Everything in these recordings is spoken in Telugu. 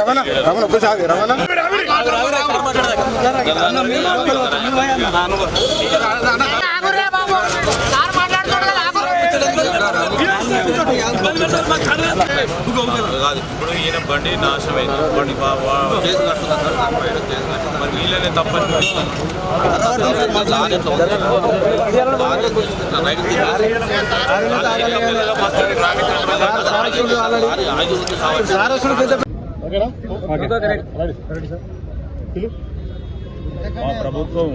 రమణ రమణ ఒక్కసారి రమణ రమణ కాదు ఇప్పుడు ఈయన బండి నాశనమైంది బండి బా- వా- మరి వీళ్ళనే తప్పని. మా ప్రభుత్వం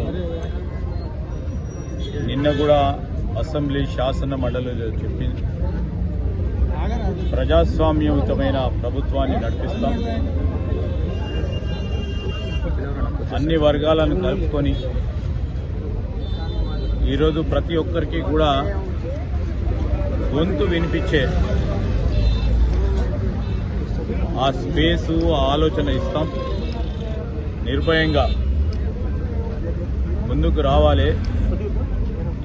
నిన్న కూడా అసెంబ్లీ శాసన మండలిలో చెప్పింది ప్రజాస్వామ్యయుతమైన ప్రభుత్వాన్ని నడిపిస్తాం. అన్ని వర్గాలను కలుపుకొని ఈరోజు ప్రతి ఒక్కరికి కూడా గొంతు వినిపించే ఆ స్పేసు ఆలోచన ఇస్తాం. నిర్భయంగా ముందుకు రావాలి.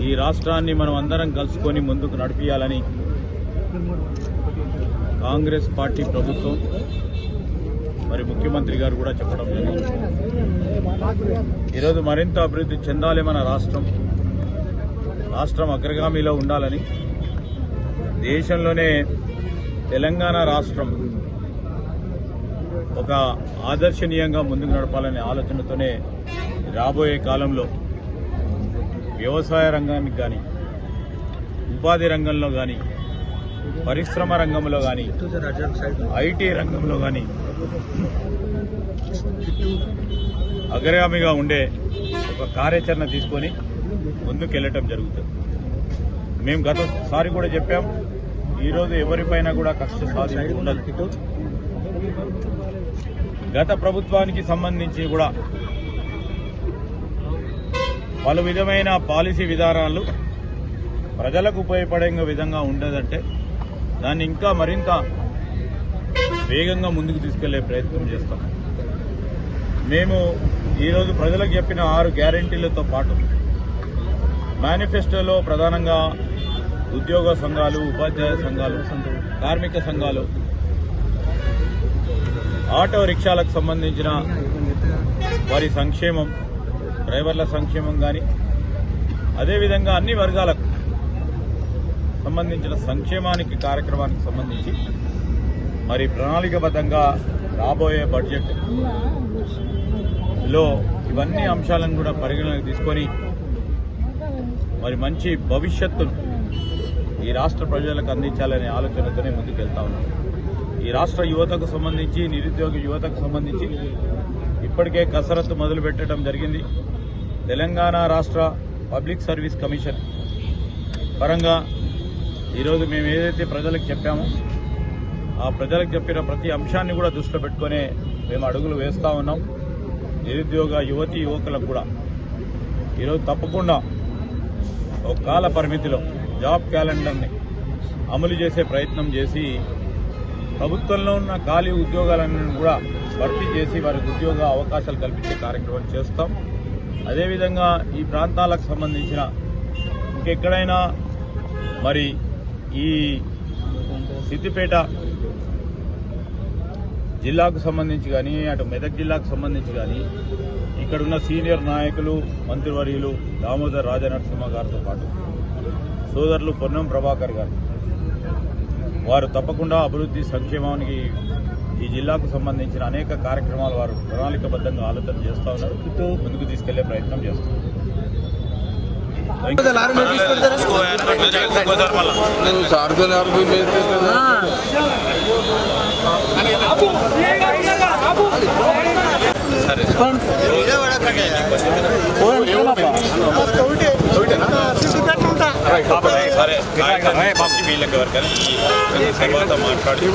ఈ రాష్ట్రాన్ని మనం అందరం కలుసుకొని ముందుకు నడిపించాలని కాంగ్రెస్ పార్టీ ప్రభుత్వం మరి ముఖ్యమంత్రి గారు కూడా చెప్పడం జరిగింది. ఈరోజు మరింత అభివృద్ధి చెందాలి మన రాష్ట్రం. రాష్ట్రం అగ్రగామిలో ఉండాలని దేశంలోనే తెలంగాణ రాష్ట్రం ఒక ఆదర్శనీయంగా ముందుకు నడపాలనే ఆలోచనతోనే రాబోయే కాలంలో వ్యవసాయ రంగానికి కానీ ఉపాధి రంగంలో కానీ పరిశ్రమ రంగంలో కానీ ఐటీ రంగంలో కానీ అగ్రగామిగా ఉండే ఒక కార్యాచరణ తీసుకొని ముందుకెళ్ళటం జరుగుతుంది. మేము గతసారి కూడా చెప్పాం ఈరోజు ఎవరిపైన కూడా కష్ట సాధింపు ఉండదు. గత ప్రభుత్వానికి సంబంధించి కూడా పలు విధమైన పాలసీ విధానాలు ప్రజలకు ఉపయోగపడే విధంగా ఉండదంటే దాన్ని ఇంకా మరింత వేగంగా ముందుకు తీసుకెళ్ళే ప్రయత్నం చేస్తాం. మేము ఈరోజు ప్రజలకు చెప్పిన ఆరు గ్యారంటీలతో పాటు మేనిఫెస్టోలో ప్రధానంగా ఉద్యోగ సంఘాలు ఉపాధ్యాయ సంఘాలు కార్మిక సంఘాలు ఆటో రిక్షాలకు సంబంధించిన వారి సంక్షేమం డ్రైవర్ల సంక్షేమం కానీ అదేవిధంగా అన్ని వర్గాలకు సంబంధించిన సంక్షేమానికి కార్యక్రమానికి సంబంధించి మరి ప్రణాళికబద్ధంగా రాబోయే బడ్జెట్లో ఇవన్నీ అంశాలను కూడా పరిగణనకు తీసుకొని మరి మంచి భవిష్యత్తును ఈ రాష్ట్ర ప్రజలకు అందించాలనే ఆలోచనతోనే ముందుకెళ్తా ఉన్నాం. ఈ రాష్ట్ర యువతకు సంబంధించి నిరుద్యోగ యువతకు సంబంధించి ఇప్పటికే కసరత్తు మొదలు పెట్టడం జరిగింది. తెలంగాణ రాష్ట్ర పబ్లిక్ సర్వీస్ కమిషన్ పరంగా ఈరోజు మేము ఏదైతే ప్రజలకు చెప్పామో ఆ ప్రజలకు చెప్పిన ప్రతి అంశాన్ని కూడా దృష్టిలో పెట్టుకునే మేము అడుగులు వేస్తూ ఉన్నాం. నిరుద్యోగ యువతి యువకులకు కూడా. ఈరోజు తప్పకుండా ఒక కాల పరిమితిలో జాబ్ క్యాలెండర్ని అమలు చేసే ప్రయత్నం చేసి ప్రభుత్వంలో ఉన్న ఖాళీ ఉద్యోగాలను కూడా భర్తీ చేసి వారికి ఉద్యోగ అవకాశాలు కల్పించే కార్యక్రమం చేస్తాం. అదేవిధంగా ఈ ప్రాంతాలకు సంబంధించిన ఇంకెక్కడైనా మరి ఈ సిద్దిపేట జిల్లాకు సంబంధించి కానీ అటు మెదక్ జిల్లాకు సంబంధించి కానీ ఇక్కడున్న సీనియర్ నాయకులు మంత్రివర్యులు దామోదర్ రాజనరసింహ గారితో పాటు సోదరులు పొన్నం ప్రభాకర్ గారు. వారు తప్పకుండా అభివృద్ధి సంక్షేమానికి ఈ జిల్లాకు సంబంధించిన అనేక కార్యక్రమాలు వారు ప్రణాళికబద్ధంగా ఆలోచన చేస్తూ ఉన్నారు. ముందుకు తీసుకెళ్ళే ప్రయత్నం చేస్తున్నారు. వీళ్ళకి ఎవరికైనా ఈ తర్వాత మాట్లాడి